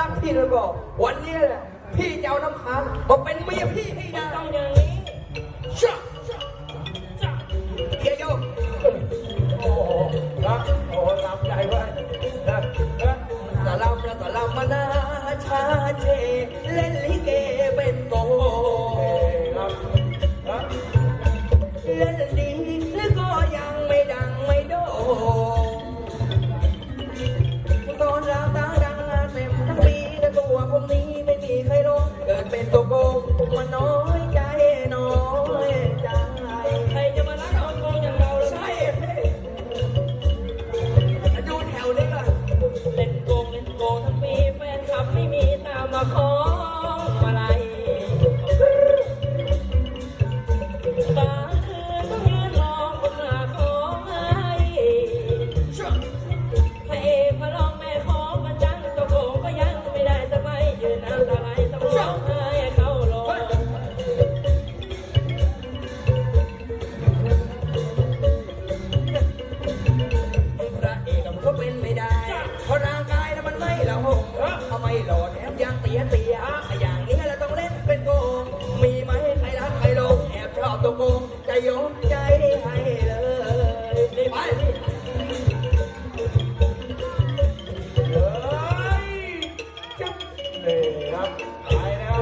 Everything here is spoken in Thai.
รักพี่แล้วก็ วันนี้แหละพี่จะเอาน้ำค้างมาเป็นเมียพี่ให้ได้ต้องอย่างนี้ชะเฮียโยกโอ้โหครับโอ้โหลำใหญ่ไว้นะนะสลามละสลามมานาชาเชเล่นลิ ดเป็นตัวโกงมันน้อยใจน้อยใจใครจะมารักคนโกงอย่างเราเลยใช่ดูแถวนี้ก่อนเล่นโกงเล่นโกงทั้งปีแฟนคลับไม่มีตามมาขอ อย่างเตี้ยเตี้ยอย่างนี้เราต้องเล่นเป็นโกงมีไหมใครรักใครลงแอบชอบตัวโกงใจยกใจให้เลยไปนี่เฮ้ยจับเลยครับไปแล้ว